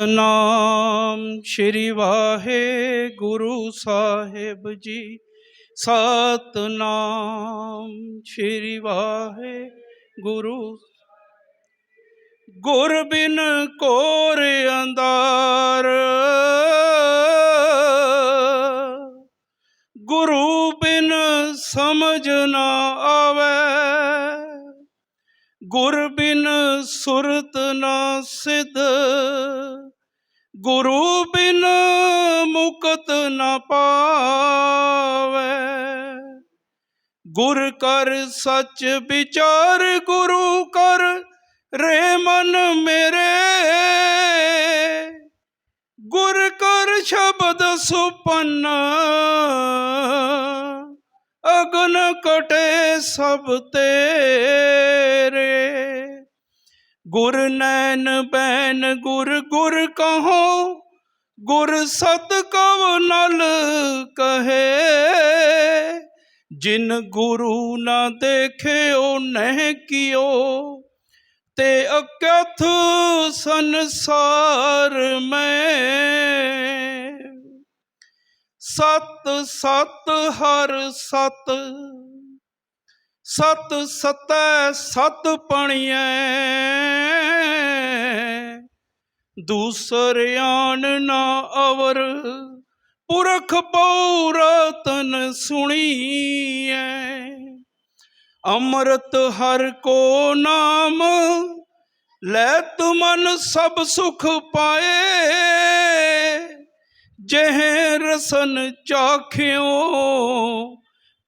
ਨਾਮ ਸ਼੍ਰੀ ਵਾਹਿਗੁਰੂ ਸਾਹਿਬ ਜੀ। ਸਤਨਾਮ ਸ਼੍ਰੀ ਵਾਹਿਗੁਰੂ। ਗੁਰ ਬਿਨ ਕੋਰ ਅੰਦਾਰ ਗੁਰੂ ਬਿਨ ਸਮਝ ਨਾ ਗੁਰ ਬਿਨ ਸੁਰਤ ਨਾ ਸਿਧ, ਗੁਰੂ ਬਿਨ ਮੁਕਤ ਨਾ ਪਾਵੇ। ਗੁਰ ਕਰ ਸੱਚ ਵਿਚਾਰ, ਗੁਰੂ ਕਰ ਰੇ ਮਨ ਮੇਰੇ। ਗੁਰ ਕਰ ਸ਼ਬਦ ਸੁਪੰਨ ਅਗਨ ਕਟੇ ਸਭ ਤੇਰੇ। ਗੁਰ ਨੈਣ ਬੈਨ ਗੁਰ ਗੁਰ ਕਹੋ, ਗੁਰ ਸਤ ਕਵ ਨਲ ਕਹੇ। ਜਿਨ ਗੁਰੂ ਨਾ ਦੇਖਿਓ, ਨਹਿ ਕਿਓ। ਤੇ ਅਕਥ ਸੰਸਾਰ ਮੈਂ। ਸਤ ਸਤ ਹਰ ਸਤ। ਸਤ ਸਤੈ ਸਤ ਪਣੀਐ। ਦੂਸਰ ਨਾ ਅਵਰ, ਪੁਰਖ ਪਉ ਰਤਨ ਸੁਣੀਐ। ਅੰਮ੍ਰਿਤ ਹਰ ਕੋ ਨਾਮ ਲੈ ਤੁਮਨ ਸਭ ਸੁਖ ਪਾਏ। ਜਹ ਰਸਨ ਚਾਖਿਓ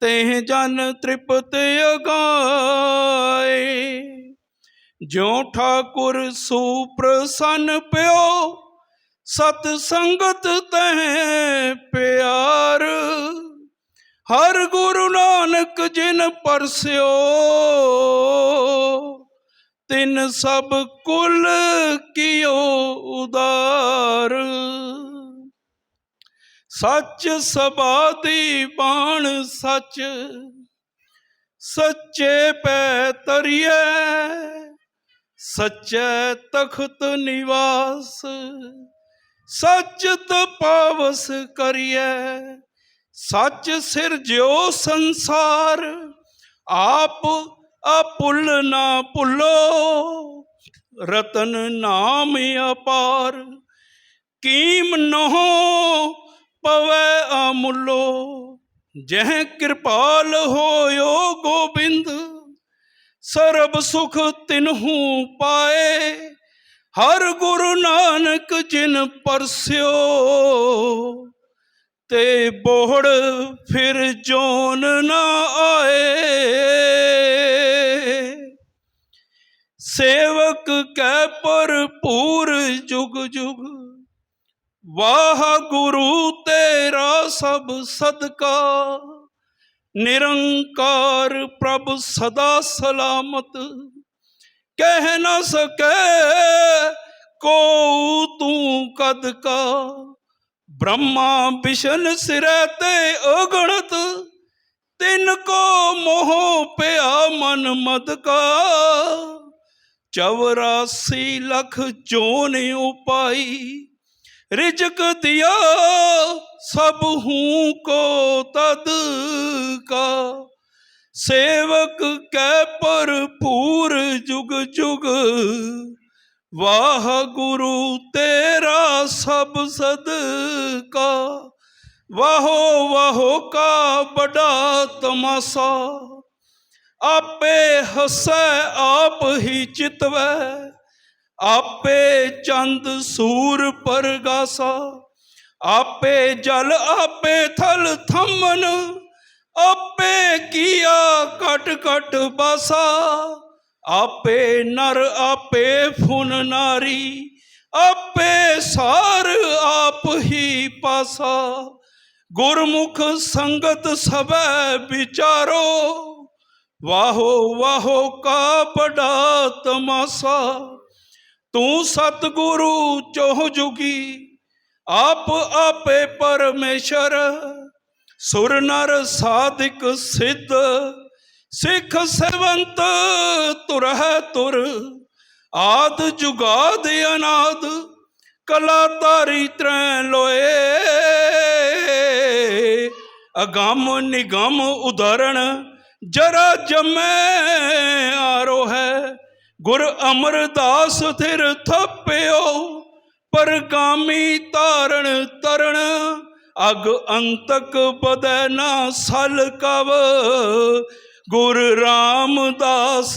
ਤੇ ਜਨ ਤ੍ਰਿਪਤ ਅਗਾਏ। ਜਿਉ ਠਾਕੁਰ ਸੁਪ੍ਰਸੰਨ ਪਿਓ, ਸਤ ਸੰਗਤ ਤਹਿ ਪਿਆਰ। ਹਰ ਗੁਰੂ ਨਾਨਕ ਜਿਨ ਪਰਸਿਓ, ਤਿਨ ਸਭ ਕੁਲ ਕੀਓ ਉਦਾਰ। ਸੱਚ ਸਬਾਦੀ ਬਾਣ ਸੱਚ, ਸੱਚੇ ਪੈ ਤਰੀਏ ਸੱਚੇ ਤਖਤ ਨਿਵਾਸ, ਸੱਚ ਤਪਾਵਸ ਕਰੀਏ ਸੱਚ ਸਿਰ ਸਿਰਜਿਓ ਸੰਸਾਰ, ਆਪ ਅਪੁੱਲ ਨਾ ਭੁੱਲੋ, ਰਤਨ ਨਾਮ ਅਪਾਰ, ਕੀਮ ਨਹੋ ਪਵੈ ਅਮੁੱਲੋ ਜਹ ਕਿਰਪਾਲ ਹੋਇਓ ਗੋਬਿੰਦ, ਸਰਬ ਸੁਖ ਤਿਨਹੂ ਪਾਏ, ਹਰ ਗੁਰੂ ਨਾਨਕ ਜਿਨ ਪਰਸਿਓ, ਤੇ ਬੋੜ ਫਿਰ ਜੋਨ ਨਾ ਆਏ। ਸੇਵਕ ਕੈ ਭਰਪੂਰ ਜੁਗ ਜੁਗ ਵਾਹ ਗੁਰੂ ਤੇਰਾ ਸਭ ਸਦਕਾ, ਨਿਰੰਕਾਰ ਪ੍ਰਭ ਸਦਾ ਸਲਾਮਤ। ਕਹਿ ਨਾ ਸਕੈ ਕੋ ਤੂੰ ਕਦ ਕਾ, ਬ੍ਰਹਮਾ ਵਿਸ਼ਨ ਸਿਰੇ ਤੇ ਅਗਣਤ, ਤਿਨ ਕੋ ਮੋਹ ਪਿਆ ਮਨ ਮਦ ਕਾ। ਚੌਰਾਸੀ ਲੱਖ ਜੋਨ ਉਪਾਈ ਰਿਜਕ ਦਿਆ ਸਭ ਹੂੰ ਕੋ ਤਦ ਕਾ। ਸੇਵਕ ਕੈ ਭਰਪੂਰ ਜੁਗ ਜੁਗ, ਵਾਹ ਗੁਰੂ ਤੇਰਾ ਸਭ ਸਦਕਾ। ਵਾਹੋ ਵਾਹੋ ਕਾ ਬੜਾ ਤਮਾਸਾ, ਆਪੇ ਹਸੈ ਆਪ ਹੀ ਚਿਤਵੈ। ਆਪੇ ਚੰਦ ਸੂਰ ਪਰਗਾਸਾ, ਆਪੇ ਜਲ, ਆਪੇ ਥਲ ਥੰਮਨ, ਆਪੇ ਕੀਆ ਕਟ ਕਟ ਬਾਸਾ, ਆਪੇ ਨਰ, ਆਪੇ ਫੁਨ ਨਾਰੀ, ਆਪੇ ਸਾਰ, ਆਪ ਹੀ ਪਾਸਾ। ਗੁਰਮੁਖ ਸੰਗਤ ਸਭੈ ਵਿਚਾਰੋ, ਵਾਹੋ ਵਾਹੋ ਕਾ ਬੜਾ ਤਮਾਸਾ। ਤੂੰ ਸਤਿਗੁਰੂ ਚੋਹ ਜੁਗੀ, ਆਪ ਆਪੇ ਪਰਮੇਸ਼ਰ। ਸੁਰ ਨਰ ਸਾਧਿਕ ਸਿੱਧ, ਸਿੱਖ ਸਵੰਤ ਤੁਰਹਿ ਤੁਰ। ਆਦ ਜੁਗਾਦ ਅਨਾਦ, ਕਲਾ ਤਾਰੀ ਤਰੈ ਲੋਏ। ਅਗੰਮ ਨਿਗਮ ਉਦਾਹਰਣ, ਜਰਾ ਜਮੈ ਆਰੋ ਹੈ ਗੁਰ ਅਮਰਦਾਸ ਥਿਰ ਪਰ ਕਾਮੀ ਧਾਰਣ ਤਰਣ ਅਗ ਅੰਤਕ ਬਦੈ ਨਾ ਸਲ ਕਵ। ਗੁਰ ਰਾਮਦਾਸ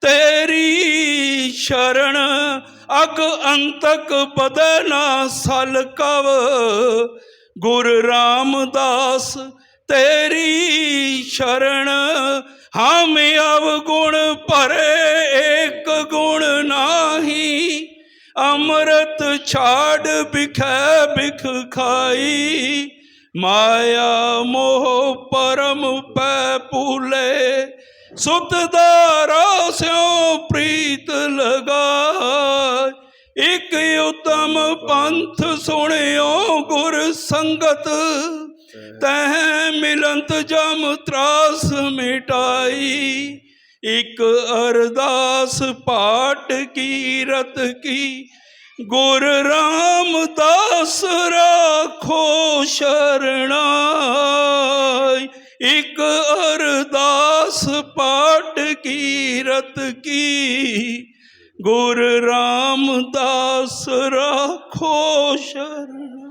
ਤੇਰੀ ਸ਼ਰਣ ਅਗ ਅੰਤਕ ਬਦੈ ਨਾ ਸਲ ਕਵ। ਗੁਰ ਰਾਮਦਾਸ ਤੇਰੀ ਸ਼ਰਣ ਹਮ ਅਵਗੁਣ ਭਰੇ ਏਕ ਗੁਣ ਨਾਹੀ, ਅੰਮ੍ਰਿਤ ਛਾੜ ਬਿਖੈ ਬਿਖ ਖਾਈ। ਮਾਇਆ ਮੋਹ ਪਰਮ ਪੈ ਪੂਲੇ ਸੁਤ ਦਾ ਸਿਉ ਪ੍ਰੀਤ ਲਗਾ ਇਕ ਉਤਮ ਪੰਥ ਸੁਣਿਓ ਗੁਰ ਸੰਗਤ ਤਹਿ ਮਿਲੰਤ ਜਮ ਤਰਾਸ ਮਿਟਾਈ, ਇਕ ਅਰਦਾਸ ਪਾਠ ਕੀ ਰਤ ਕੀ, ਗੁਰ ਰਾਮਦਾਸ ਰਾਖੋ ਸ਼ਰਣਾਈ, ਇਕ ਅਰਦਾਸ ਪਾਟ ਕੀ ਰਤ ਕੀ, ਗੁਰ ਰਾਮਦਾਸ ਰਾਖੋ ਸ਼ਰਨ ਸੋ